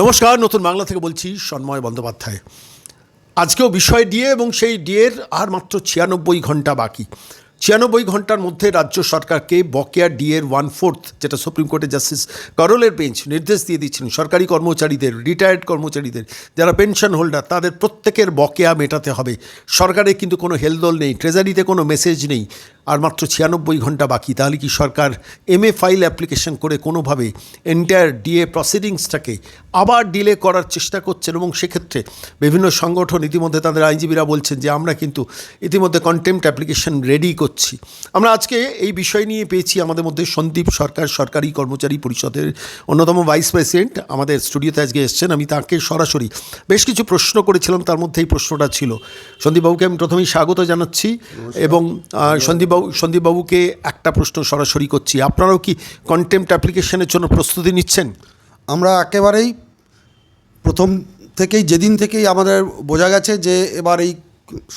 নমস্কার, নতুন বাংলা থেকে বলছি সন্ময় বন্দ্যোপাধ্যায়। আজকেও বিষয় ডিএ এবং সেই ডিএর আর মাত্র ছিয়ানব্বই ঘণ্টা বাকি। ছিয়ানব্বই ঘণ্টার মধ্যে রাজ্য সরকারকে বকেয়া ডিএর ওয়ান ফোর্থ, যেটা সুপ্রিম কোর্টে জাস্টিস করলের বেঞ্চ নির্দেশ দিয়ে দিচ্ছেন সরকারি কর্মচারীদের রিটায়ার্ড কর্মচারীদের, যারা পেনশন হোল্ডার তাদের প্রত্যেকের বকেয়া মেটাতে হবে। সরকারের কিন্তু কোনো হেলদোল নেই ট্রেজারিতে কোনো মেসেজ নেই। আর মাত্র ছিয়ানব্বই ঘণ্টা বাকি তাহলে কি সরকার এমএ ফাইল অ্যাপ্লিকেশন করে কোনোভাবে এন্টায়ার ডিএ প্রসিডিংসটাকে আবার ডিলে করার চেষ্টা করছেন? এবং সেক্ষেত্রে বিভিন্ন সংগঠন ইতিমধ্যে তাদের আইনজীবীরা বলছেন যে আমরা কিন্তু ইতিমধ্যে কন্টেম্পট অ্যাপ্লিকেশন রেডি করছি। আমরা আজকে এই বিষয় নিয়ে পেয়েছি আমাদের মধ্যে সন্দীপ সরকার সরকারি কর্মচারী পরিষদের অন্যতম ভাইস প্রেসিডেন্ট আমাদের স্টুডিওতে আজকে এসছেন আমি তাকে সরাসরি বেশ কিছু প্রশ্ন করেছিলাম তার মধ্যে এই প্রশ্নটা ছিল। সন্দীপবাবুকে আমি প্রথমেই স্বাগত জানাচ্ছি এবং আহ, সন্দীপবাবু সন্দীপবাবুকে একটা প্রশ্ন সরাসরি করছি। আপনারাও কি কন্টেম্পট অ্যাপ্লিকেশনের জন্য প্রস্তুতি নিচ্ছেন? আমরা একেবারেই প্রথম থেকেই, যেদিন থেকেই আমাদের বোঝা গেছে যে এবার এই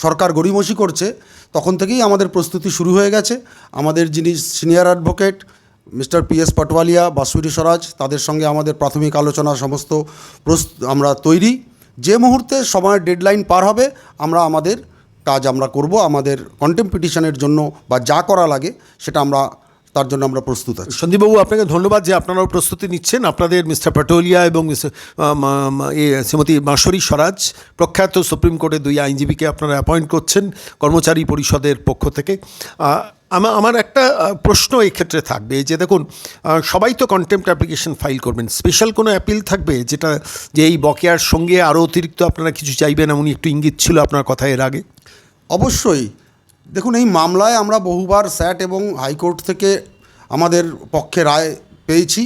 সরকার গড়িমসি করছে, তখন থেকেই আমাদের প্রস্তুতি শুরু হয়ে গেছে। আমাদের যিনি senior advocate mister P S Patwalia Bansuri Swaraj, তাদের সঙ্গে আমাদের প্রাথমিক আলোচনা সমস্ত আমরা তৈরি। যে মুহূর্তে সময়ের ডেডলাইন পার হবে, আমরা আমাদের কাজ আমরা করব আমাদের কন্টেম্পিটিশনের জন্য বা যা করা লাগে সেটা আমরা তার জন্য আমরা প্রস্তুত আছি। সন্দীপবাবু আপনাকে ধন্যবাদ যে আপনারাও প্রস্তুতি নিচ্ছেন। আপনাদের মিস্টার পাটোলিয়া এবং শ্রীমতী মাসরি স্বরাজ প্রখ্যাত সুপ্রিম কোর্টের দুই আইনজীবীকে আপনারা অ্যাপয়েন্ট করছেন কর্মচারী পরিষদের পক্ষ থেকে। আহ, আমা- আমার একটা প্রশ্ন এই ক্ষেত্রে থাকবে যে দেখুন সবাই তো কন্টেম্পট অ্যাপ্লিকেশন ফাইল করবেন। স্পেশাল কোনো অ্যাপিল থাকবে যেটা যে এই বকেয়ার সঙ্গে আরও অতিরিক্ত আপনারা কিছু চাইবেন এমনই একটু ইঙ্গিত ছিল আপনার কথা এর আগে? অবশ্যই। দেখুন, এই মামলায় আমরা বহুবার স্যাট এবং হাইকোর্ট থেকে আমাদের পক্ষে রায় পেয়েছি।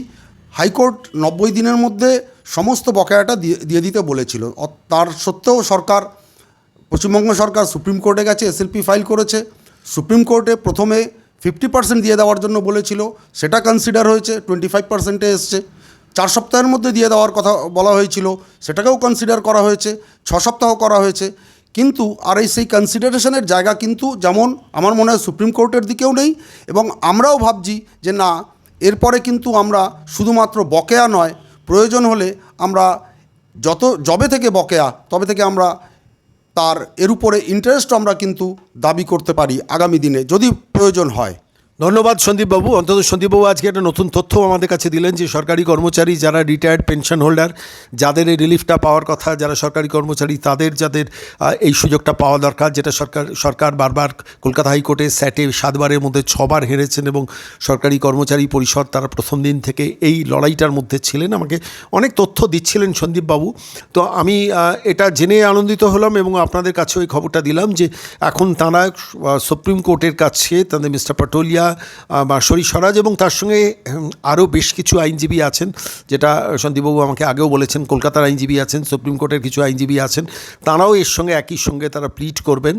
হাইকোর্ট নব্বই দিনের মধ্যে সমস্ত বকেয়াটা দিয়ে দিয়ে দিতে বলেছিল। তার সত্ত্বেও সরকার, পশ্চিমবঙ্গ সরকার সুপ্রিম কোর্টে গেছে, এসএলপি ফাইল করেছে। সুপ্রিম কোর্টে প্রথমে ফিফটি পার্সেন্ট দিয়ে দেওয়ার জন্য বলেছিল। সেটা কনসিডার হয়েছে টোয়েন্টি ফাইভ পার্সেন্টে এসছে। চার সপ্তাহের মধ্যে দিয়ে দেওয়ার কথা বলা হয়েছিল। সেটাকেও কনসিডার করা হয়েছে। ছ সপ্তাহ করা হয়েছে। কিন্তু আর এই সেই কনসিডারেশনের জায়গা কিন্তু যেমন আমার মনে হয় সুপ্রিম কোর্টের দিকেও নেই এবং আমরাও ভাবছি যে না, এরপরে কিন্তু আমরা শুধুমাত্র বকেয়া নয়, প্রয়োজন হলে আমরা যত, যবে থেকে বকেয়া, তবে থেকে আমরা তার এর উপরে ইন্টারেস্ট আমরা কিন্তু দাবি করতে পারি আগামী দিনে যদি প্রয়োজন হয়। ধন্যবাদ সন্দীপবাবু অন্তত সন্দীপবাবু আজকে একটা নতুন তথ্য আমাদের কাছে দিলেন যে সরকারি কর্মচারী যারা রিটায়ার্ড পেনশন হোল্ডার যাদের এই রিলিফটা পাওয়ার কথা, যারা সরকারি কর্মচারী, তাদের যাদের এই সুযোগটা পাওয়া দরকার, যেটা সরকার সরকার বারবার কলকাতা হাইকোর্টে স্যাটে সাতবারের মধ্যে ছবার হেরেছেন এবং সরকারি কর্মচারী পরিষদ তারা প্রথম দিন থেকে এই লড়াইটার মধ্যে ছিলেন। আমাকে অনেক তথ্য দিচ্ছিলেন সন্দীপবাবু তো আমি এটা জেনে আনন্দিত হলাম এবং আপনাদের কাছে ওই খবরটা দিলাম যে এখন তারা সুপ্রিম কোর্টের কাছে তাদের মিস্টার পাটোলিয়া বা শরী স্বরাজ এবং তার সঙ্গে আরও বেশ কিছু আইনজীবী আছেন, যেটা সন্দীপবাবু আমাকে আগেও বলেছেন, কলকাতার আইনজীবী আছেন, সুপ্রিম কোর্টের কিছু আইনজীবী আছেন, তারাও এর সঙ্গে একই সঙ্গে তারা প্লিট করবেন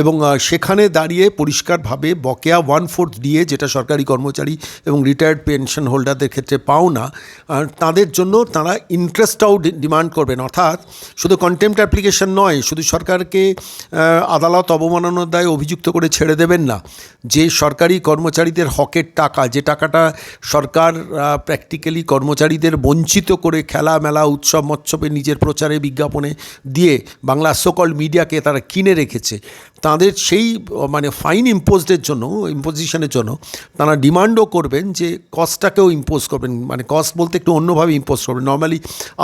এবং সেখানে দাঁড়িয়ে পরিষ্কারভাবে বকেয়া ওয়ান ফোর্থ দিয়ে, যেটা সরকারি কর্মচারী এবং রিটায়ার্ড পেনশন হোল্ডারদের ক্ষেত্রে পাও না তাদের জন্য তারা ইন্টারেস্টটাও ডিমান্ড করবেন। অর্থাৎ, শুধু কন্টেম্পট অ্যাপ্লিকেশন নয়, শুধু সরকারকে আদালত অবমাননার দায় অভিযুক্ত করে ছেড়ে দেবেন না। যে সরকারি কর্মচারীদের হকের টাকা, যে টাকাটা সরকার প্র্যাকটিক্যালি কর্মচারীদের বঞ্চিত করে খেলা মেলা উৎসব, মৎসবে নিজের প্রচারে, বিজ্ঞাপনে দিয়ে বাংলা সকল মিডিয়াকে তারা কিনে রেখেছে। তাদের সেই মানে ফাইন ইম্পোজডের জন্য ইম্পোজিশনের জন্য তারা ডিমান্ডও করবেন যে কস্টটাকেও ইম্পোজ করবেন। মানে কস্ট বলতে একটু অন্যভাবে ইম্পোজ করবেন। নর্মালি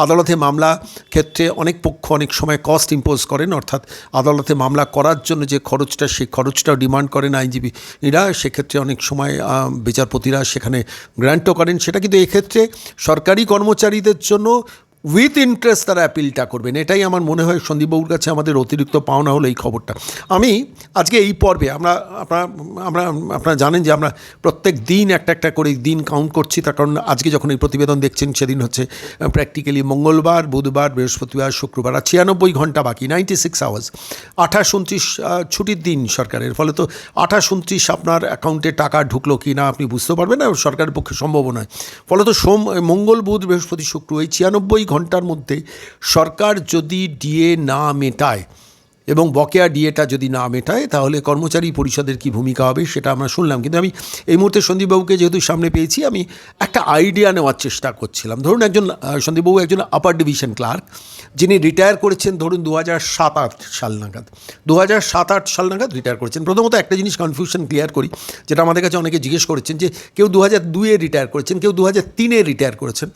আদালতে মামলা ক্ষেত্রে অনেক পক্ষ অনেক সময় কস্ট ইম্পোজ করেন, অর্থাৎ আদালতে মামলা করার জন্য যে খরচটা সেই খরচটাও ডিমান্ড করেন আইনজীবীরা, সেক্ষেত্রে অনেক সময় বিচারপতিরা সেখানে গ্র্যান্টও করেন। সেটা কিন্তু এক্ষেত্রে সরকারি কর্মচারীদের জন্য উইথ ইন্টারেস্ট তারা অ্যাপিলটা করবেন। এটাই আমার মনে হয় সন্দীপবাবুর কাছে আমাদের অতিরিক্ত পাওনা হলো এই খবরটা। আমি আজকে এই পর্বে আমরা আপনারা আমরা, আপনারা জানেন যে আমরা প্রত্যেক দিন একটা একটা করে দিন কাউন্ট করছি, তার কারণ আজকে যখন এই প্রতিবেদন দেখছেন সেদিন হচ্ছে প্র্যাকটিক্যালি মঙ্গলবার, বুধবার, বৃহস্পতিবার, শুক্রবার, আর ছিয়ানব্বই ঘণ্টা বাকি নাইনটি সিক্স আওয়ার্স আঠাশ উনত্রিশ ছুটির দিন সরকারের, ফলে তো আঠাশ উনত্রিশ আপনার অ্যাকাউন্টে টাকা ঢুকলো কি না আপনি বুঝতে পারবেন না সরকারের পক্ষে সম্ভব নয়। ফলে তো সোম, মঙ্গল, বুধ, বৃহস্পতি, শুক্র, এই ছিয়ানব্বই ঘণ্টার মধ্যে সরকার যদি ডিএ না মেটায় এবং বকেয়া ডিএটা যদি না মেটায়, তাহলে কর্মচারী পরিষদের কি ভূমিকা হবে সেটা আমরা শুনলাম। কিন্তু আমি এই মুহূর্তে সন্দীপবাবুকে যেহেতু সামনে পেয়েছি, আমি একটা আইডিয়া নেওয়ার চেষ্টা করছিলাম। ধরুন একজন সন্দীপবাবু একজন আপার ডিভিশন ক্লার্ক যিনি রিটায়ার করেছেন ধরুন দু হাজার সাত আট সাল নাগাদ। দু হাজার সাত আট সাল নাগাদ রিটায়ার করেছেন। প্রথমত একটা জিনিস কনফিউশন ক্লিয়ার করি, যেটা আমাদের কাছে অনেকে জিজ্ঞেস করেছেন যে, কেউ দু হাজার দুইয়ে রিটায়ার করেছেন, কেউ দু হাজার তিনে রিটায়ার করেছেন।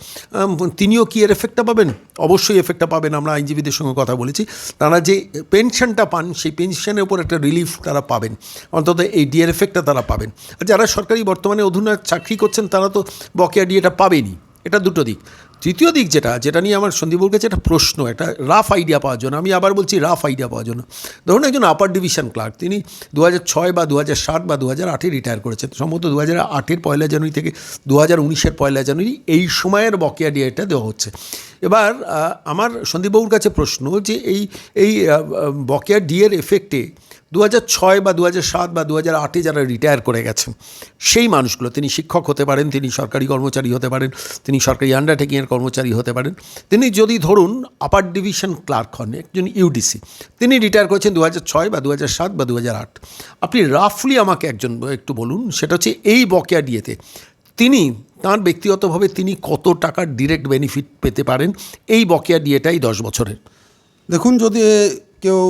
তিনিও কি এর এফেক্টটা পাবেন? অবশ্যই এফেক্টটা পাবেন, আমরা আইনজীবীদের সঙ্গে কথা বলেছি। তারা যে পেনশনটা পান, সেই পেনশনের উপর একটা রিলিফ তারা পাবেন। অন্তত এই ডিএর এফেক্টটা তারা পাবেন। আর যারা সরকারি বর্তমানে অধুনা চাকরি করছেন, তারা তো বকেয়া ডিএটা পাবেনি এটা দুটো দিক। তৃতীয় দিক যেটা যেটা নিয়ে আমার সন্দীপবাবুর কাছে একটা প্রশ্ন, একটা রাফ আইডিয়া পাওয়ার জন্য। আমি আবার বলছি রাফ আইডিয়া পাওয়ার জন্য। ধরুন একজন আপার ডিভিশন ক্লার্ক তিনি দু ছয় বা দু সাত বা দু হাজার আটে রিটায়ার করেছেন। সম্ভবত দু হাজার আটের পয়লা জানুয়ারি থেকে দু হাজার উনিশের পয়লা জানুয়ারি এই সময়ের বকেয়া ডিএটা দেওয়া হচ্ছে। এবার আমার সন্দীপবাবুর কাছে প্রশ্ন যে এই এই বকেয়া ডিএর এফেক্টে দু ছয় বা দু সাত বা দু হাজার আটে যারা রিটায়ার করে গেছেন, সেই মানুষগুলো, তিনি শিক্ষক হতে পারেন, তিনি সরকারি কর্মচারী হতে পারেন, তিনি সরকারি আন্ডারটেকিংয়ের কর্মচারী হতে পারেন, তিনি যদি ধরুন আপার ডিভিশন ক্লার্ক হন, একজন ইউডিসি তিনি রিটায়ার করেছেন দু ছয় বা দু সাত বা দু আট। আপনি রাফলি আমাকে একজন একটু বলুন, সেটা হচ্ছে এই বকেয়া ডিএতে তিনি, তার ব্যক্তিগতভাবে তিনি কত টাকার ডিরেক্ট বেনিফিট পেতে পারেন, এই বকেয়া ডিএটাই দশ বছরের? দেখুন, যদি কেউ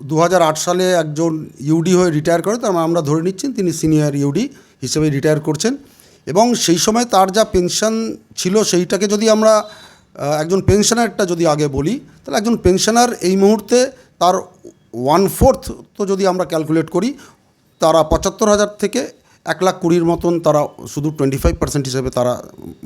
দু হাজার আট সালে একজন ইউডি হয়ে রিটায়ার করে, তার মানে আমরা ধরে নিচ্ছি তিনি সিনিয়র ইউডি হিসেবে রিটায়ার করছেন। এবং সেই সময় তার যা পেনশন ছিল সেইটাকে যদি আমরা একজন পেনশনারটা যদি আগে বলি, তাহলে একজন পেনশনার এই মুহূর্তে তার ওয়ান ফোর্থ তো যদি আমরা ক্যালকুলেট করি, তারা পঁচাত্তর হাজার থেকে এক লাখ কুড়ির মতন তারা শুধু টোয়েন্টি ফাইভ পার্সেন্ট হিসেবে তারা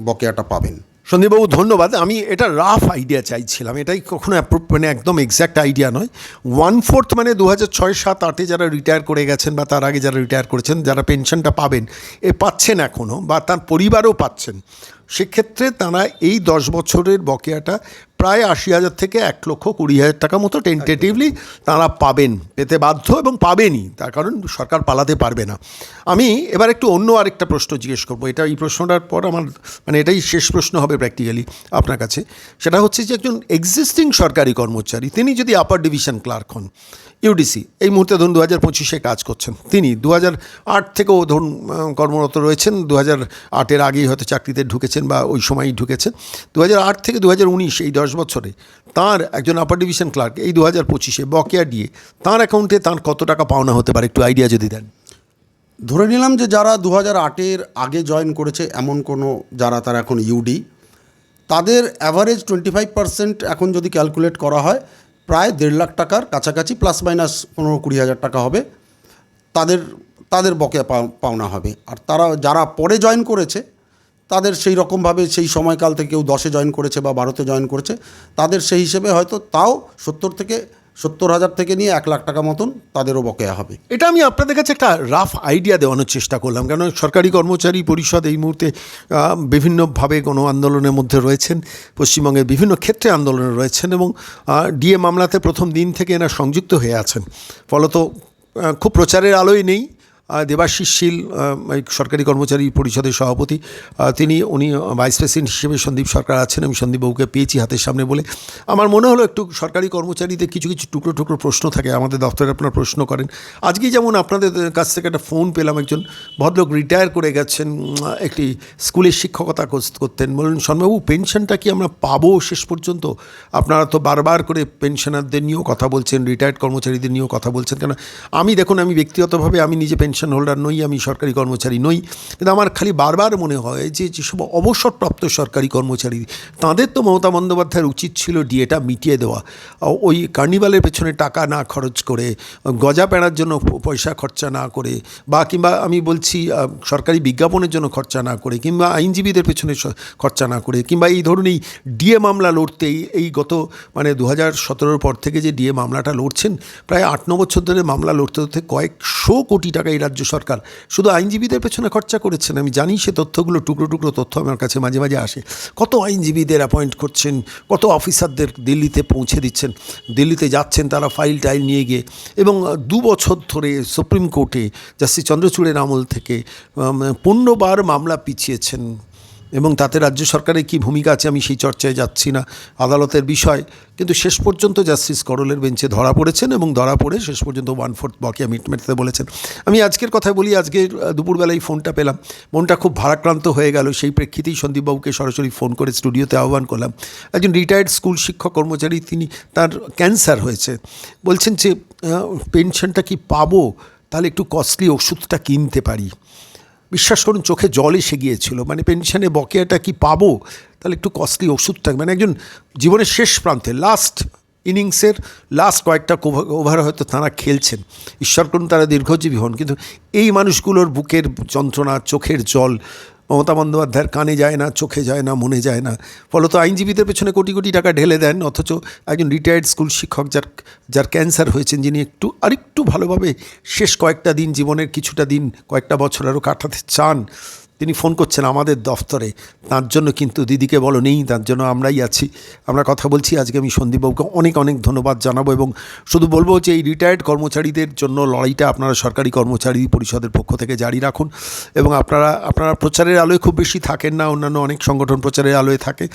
বকেয়াটা পাবেন। সন্দীপবাবু, ধন্যবাদ। আমি এটা রাফ আইডিয়া চাইছিলাম। এটাই কখনো মানে একদম এক্স্যাক্ট আইডিয়া নয়। ওয়ান ফোর্থ মানে দু হাজার ছয় সাত আটে যারা রিটায়ার করে গেছেন বা তার আগে যারা রিটায়ার করেছেন, যারা পেনশনটা পাবেন, এ পাচ্ছেন এখনও বা তার পরিবারও পাচ্ছেন। সেক্ষেত্রে তারা এই দশ বছরের বকেয়াটা প্রায় আশি হাজার থেকে এক লক্ষ কুড়ি হাজার টাকা মতো টেন্টেটিভলি তারা পাবেন, পেতে বাধ্য এবং পাবেনই। তার কারণ সরকার পালাতে পারবে না। আমি এবার একটু অন্য আরেকটা প্রশ্ন জিজ্ঞেস করব। এটা এই প্রশ্নটার পর আমার মানে এটাই শেষ প্রশ্ন হবে প্র্যাকটিক্যালি আপনার কাছে। সেটা হচ্ছে যে একজন এক্সিস্টিং সরকারি কর্মচারী, তিনি যদি আপার ডিভিশন ক্লার্ক হন ইউডিসি এই মুহূর্তে ধরুন দু হাজার পঁচিশে কাজ করছেন, তিনি দু হাজার আট থেকেও ধরুন কর্মরত রয়েছেন দু হাজার আটের আগেই হয়তো চাকরিতে ঢুকেছেন বা ওই সময়ই ঢুকেছেন দু হাজার আট থেকে দু হাজার উনিশ এই দশ বছরে, তার একজন আপার ডিভিশন ক্লার্ক এই দু হাজার পঁচিশে বকেয়া দিয়ে তার অ্যাকাউন্টে তার কত টাকা পাওনা হতে পারে, একটু আইডিয়া যদি দেন। ধরে নিলাম যে যারা দু হাজার আটের আগে জয়েন করেছে, এমন কোনো যারা তারা এখন ইউডি তাদের অ্যাভারেজ টোয়েন্টি ফাইভ পার্সেন্ট এখন যদি ক্যালকুলেট করা হয়, প্রায় দেড় লাখ টাকার কাছাকাছি প্লাস মাইনাস পনেরো কুড়ি হাজার টাকা হবে, তাদের তাদের বকেয়া পাও- পাওনা হবে। আর তারা, যারা পরে জয়েন করেছে তাদের সেই রকমভাবে সেই সময়কাল থেকে কেউ দশে জয়েন করেছে বা বারোতে জয়েন করেছে, তাদের সেই হিসেবে হয়তো তাও সত্তর থেকে, সত্তর হাজার থেকে নিয়ে এক লাখ টাকা মতন তাদেরও বকেয়া হবে। এটা আমি আপনাদের কাছে একটা রাফ আইডিয়া দেওয়ানোর চেষ্টা করলাম কেন সরকারি কর্মচারী পরিষদ এই মুহূর্তে বিভিন্নভাবে কোনো আন্দোলনের মধ্যে রয়েছেন, পশ্চিমবঙ্গের বিভিন্ন ক্ষেত্রে আন্দোলনে রয়েছেন এবং ডিএ মামলাতে প্রথম দিন থেকে এরা সংযুক্ত হয়ে আছেন। ফলত খুব প্রচারের আলোয় নেই দেবাশিস শীল সরকারি কর্মচারী পরিষদের সভাপতি তিনি, উনি ভাইস প্রেসিডেন্ট হিসেবে সন্দীপ সরকার আছেন, আমি সন্দীপবাবুকে পেয়েছি হাতের সামনে বলে। আমার মনে হলো একটু সরকারি কর্মচারীদের কিছু কিছু টুকরো টুকরো প্রশ্ন থাকে, আমাদের দপ্তরে আপনারা প্রশ্ন করেন। আজকে যেমন আপনাদের কাছ থেকে একটা ফোন পেলাম, একজন ভদ্রলোক রিটায়ার করে গেছেন একটি স্কুলের শিক্ষকতা কর- করতেন। বললেন শর্মাবু পেনশনটা কি আমরা পাবো শেষ পর্যন্ত? আপনারা তো বারবার করে পেনশনারদের নিয়েও কথা বলছেন, রিটায়ার্ড কর্মচারীদের নিয়েও কথা বলছেন। কেন, আমি দেখুন, আমি ব্যক্তিগতভাবে আমি নিজে পেনশন হোল্ডার নই, আমি সরকারি কর্মচারী নই। কিন্তু আমার খালি বারবার মনে হয় যে যেসব অবসরপ্রাপ্ত সরকারি কর্মচারী, তাদের তো মমতা বন্দ্যোপাধ্যায়ের উচিত ছিল ডিএটা মিটিয়ে দেওয়া। ওই কার্নিভালের পেছনে টাকা না খরচ করে, গজা পেড়ার জন্য পয়সা খরচা না করে, বা কিংবা আমি বলছি সরকারি বিজ্ঞাপনের জন্য খরচা না করে, কিংবা আইনজীবীদের পেছনে খরচা না করে, কিংবা এই ধরুন এই ডিএ মামলা লড়তে, এই- এই গত মানে দু হাজার সতেরোর পর থেকে যে ডিএ মামলাটা লড়ছেন, প্রায় আট, ন বছর ধরে মামলা লড়তে লড়তে কয়েকশো কোটি টাকা এই রাজ্য সরকার। শুধু আইনজীবীদের পেছনে খরচা করেছেন, আমি জানি সে তথ্যগুলো টুকরো টুকরো তথ্য আমার কাছে মাঝে মাঝে আসে। কত আইনজীবীদের অ্যাপয়েন্ট করছেন, কত অফিসারদের দিল্লিতে পৌঁছে দিচ্ছেন, দিল্লিতে যাচ্ছেন তারা ফাইল টাইল নিয়ে গিয়ে। এবং দু বছর ধরে সুপ্রিম কোর্টে জাস্টিস চন্দ্রচূড়ের আমল থেকে পনেরোবার মামলা পিছিয়েছেন এবং তাতে রাজ্য সরকারের কী ভূমিকা আছে আমি সেই চর্চায় যাচ্ছি না, আদালতের বিষয়। কিন্তু শেষ পর্যন্ত জাস্টিস করলের বেঞ্চে ধরা পড়েছেন এবং ধরা পড়ে শেষ পর্যন্ত ওয়ান ফোর্থ বকেয়া মিট মেটাতে বলেছেন। আমি আজকের কথা বলি আজকে দুপুরবেলায় ফোনটা পেলাম। মনটা খুব ভারাক্রান্ত হয়ে গেল। সেই প্রেক্ষিতেই সন্দীপবাবুকে সরাসরি ফোন করে স্টুডিওতে আহ্বান করলাম। একজন রিটায়ার্ড স্কুল শিক্ষক কর্মচারী, তিনি তার ক্যান্সার হয়েছে। বলছেন যে পেনশনটা কি পাবো? তাহলে একটু কস্টলি ওষুধটা কিনতে পারি। বিশ্বাস করুন, চোখে জল এসে গিয়েছিল মানে পেনশনে বকেয়াটা কি পাবো? তাহলে একটু কস্টলি ওষুধ থাকবে মানে একজন জীবনের শেষ প্রান্তে লাস্ট ইনিংসের লাস্ট কয়েকটা ওভার হয়তো তারা খেলছেন। ঈশ্বর করুন, তারা দীর্ঘজীবী হন। কিন্তু এই মানুষগুলোর বুকের যন্ত্রণা, চোখের জল মমতা বন্দ্যোপাধ্যায়ের কানে যায় না, চোখে যায় না, মনে যায় না। ফলত আইনজীবীদের পেছনে কোটি কোটি টাকা ঢেলে দেন, অথচ একজন রিটায়ার্ড স্কুল শিক্ষক যার যার ক্যান্সার হয়েছেন, যিনি একটু, আরেকটু ভালোভাবে শেষ কয়েকটা দিন, জীবনের কিছুটা দিন, কয়েকটা বছর আরও কাটাতে চান। তিনি ফোন করছেন আমাদের দফতরে। তার জন্য কিন্তু দিদিকে বলো, নেই, তার জন্য আমরাই আছি। আমরা কথা বলছি, আজকে আমি সন্দীপবাবুকে অনেক অনেক ধন্যবাদ জানাব এবং শুধু বলব যে এই রিটায়ার্ড কর্মচারীদের জন্য লড়াইটা আপনারা সরকারি কর্মচারী পরিষদের পক্ষ থেকে জারি রাখুন এবং আপনারা আপনারা প্রচারের আলোয় খুব বেশি থাকেন না, অন্যান্য অনেক সংগঠন প্রচারের আলোয় থাকে।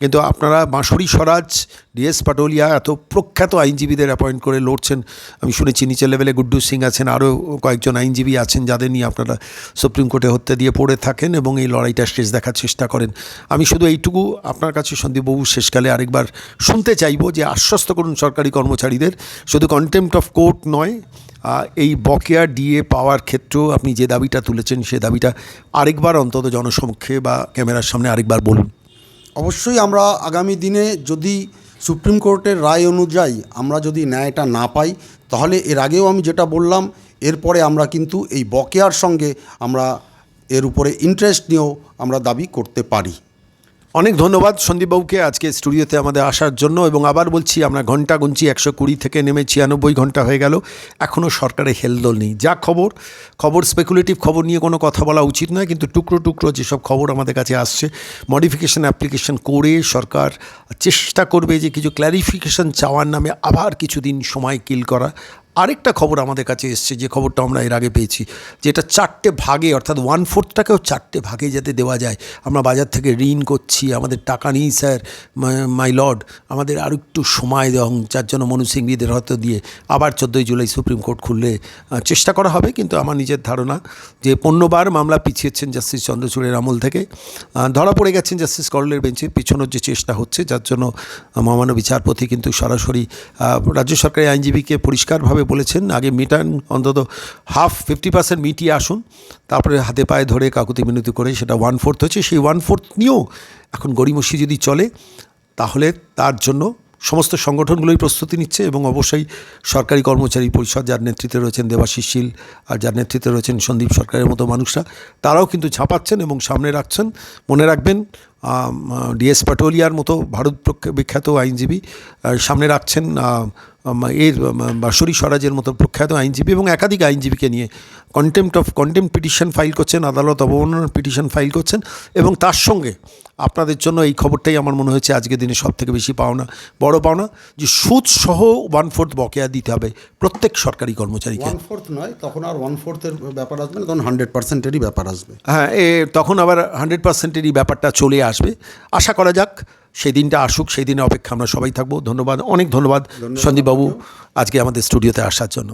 কিন্তু আপনারা বাঁশরি স্বরাজ ডিএস পাটোলিয়া এত প্রখ্যাত আইনজীবীদের অ্যাপয়েন্ট করে লড়ছেন। আমি শুনেছি নিচের লেভেলে গুড্ডু সিং আছেন আরও কয়েকজন আইনজীবী আছেন যাদের নিয়ে আপনারা সুপ্রিম কোর্টে হত্যা দিয়ে পড়ে থাকেন এবং এই লড়াইটা শেষ দেখার চেষ্টা করেন। আমি শুধু এইটুকু আপনার কাছে সন্দীপবাবু শেষকালে আরেকবার শুনতে চাইব যে আশ্বস্ত করুন সরকারি কর্মচারীদের। শুধু কন্টেম্পট অফ কোর্ট নয় এই বকেয়া ডিএ পাওয়ার ক্ষেত্রেও আপনি যে দাবিটা তুলেছেন, সে দাবিটা আরেকবার অন্তত জনসমক্ষে বা ক্যামেরার সামনে আরেকবার বলুন। অবশ্যই আমরা আগামী দিনে যদি সুপ্রিম কোর্টের রায় অনুযায়ী আমরা যদি ন্যায়টা না পাই, তাহলে এর আগেও আমি যেটা বললাম, এরপরে আমরা কিন্তু এই বকেয়ার সঙ্গে আমরা এর উপরে ইন্টারেস্ট নিয়েও আমরা দাবি করতে পারি। অনেক ধন্যবাদ সন্দীপবাবুকে আজকে স্টুডিওতে আমাদের আসার জন্য এবং আবার বলছি, আমরা ঘণ্টা গুনছি, একশো কুড়ি থেকে নেমে ছিয়ানব্বই ঘণ্টা হয়ে গেল। এখনও সরকারের হেলদোল নেই। যা খবর খবর স্পেকুলেটিভ খবর নিয়ে কোনো কথা বলা উচিত নয়, কিন্তু টুকরো টুকরো যেসব খবর আমাদের কাছে আসছে মডিফিকেশন অ্যাপ্লিকেশন করে সরকার চেষ্টা করবে যে কিছু ক্ল্যারিফিকেশন চাওয়ার নামে আবার কিছুদিন সময় কিল করা। আরেকটা খবর আমাদের কাছে এসছে, যে খবরটা আমরা এর আগে পেয়েছি যেটা চারটে ভাগে, অর্থাৎ ওয়ান ফোর্থটাকেও চারটে ভাগে যাতে দেওয়া যায়। আমরা বাজার থেকে ঋণ করছি, আমাদের টাকা নেই স্যার মাই লর্ড আমাদের আরও একটু সময় দেওয়া যার জন্য মনু সিংবিদের হয়তো দিয়ে আবার চোদ্দোই জুলাই সুপ্রিম কোর্ট খুললে চেষ্টা করা হবে, কিন্তু আমার নিজের ধারণা যে পণ্যবার মামলা পিছিয়েছেন জাস্টিস চন্দ্রচূড়ের আমল থেকে। ধরা পড়ে গেছেন জাস্টিস করলের বেঞ্চে, পিছনোর যে চেষ্টা হচ্ছে, যার জন্য মহামান্য বিচারপতি কিন্তু সরাসরি রাজ্য সরকারি আইনজীবীকে পরিষ্কারভাবে বলেছেন। আগে মিটান, অন্তত হাফ ফিফটি পার্সেন্ট মিটিয়ে আসুন। তারপরে হাতে পায়ে ধরে কাকুতি মিনতি করে সেটা ওয়ান ফোর্থ হচ্ছে। সেই ওয়ান ফোর্থ নিয়েও এখন গড়িমসি যদি চলে, তাহলে তার জন্য সমস্ত সংগঠনগুলোই প্রস্তুতি নিচ্ছে এবং অবশ্যই সরকারি কর্মচারী পরিষদ যার নেতৃত্বে রয়েছেন দেবাশিস শীল আর যার নেতৃত্বে রয়েছেন সন্দীপ সরকারের মতো মানুষরা, তারাও কিন্তু ছাপাচ্ছেন এবং সামনে রাখছেন। মনে রাখবেন ডিএস পাটোলিয়ার মতো ভারত বিখ্যাত আইনজীবী সামনে রাখছেন এর বাঁশরী স্বরাজের মতো প্রখ্যাত আইনজীবী এবং একাধিক আইনজীবীকে নিয়ে contempt of contempt petition file করছেন আদালত অবমাননার পিটিশন ফাইল করছেন এবং তার সঙ্গে আপনাদের জন্য এই খবরটাই আমার মনে হয়েছে আজকের দিনে সব থেকে বেশি পাওনা বড় পাওনা যে সুদ সহ ওয়ান ফোর্থ বকেয়া দিতে হবে প্রত্যেক সরকারি কর্মচারীকে। ওয়ান ফোর্থ নয় তখন আর ওয়ান ফোর্থের ব্যাপার আসবে না তখন হান্ড্রেড পার্সেন্টেরই ব্যাপার আসবে। হ্যাঁ এ তখন আবার হান্ড্রেড পার্সেন্টেরই ব্যাপারটা চলে আসবে। আশা করা যাক সেই দিনটা আসুক সেই দিনে অপেক্ষা আমরা সবাই থাকব। ধন্যবাদ অনেক ধন্যবাদ সন্দীপবাবু আজকে আমাদের স্টুডিওতে আসার জন্য।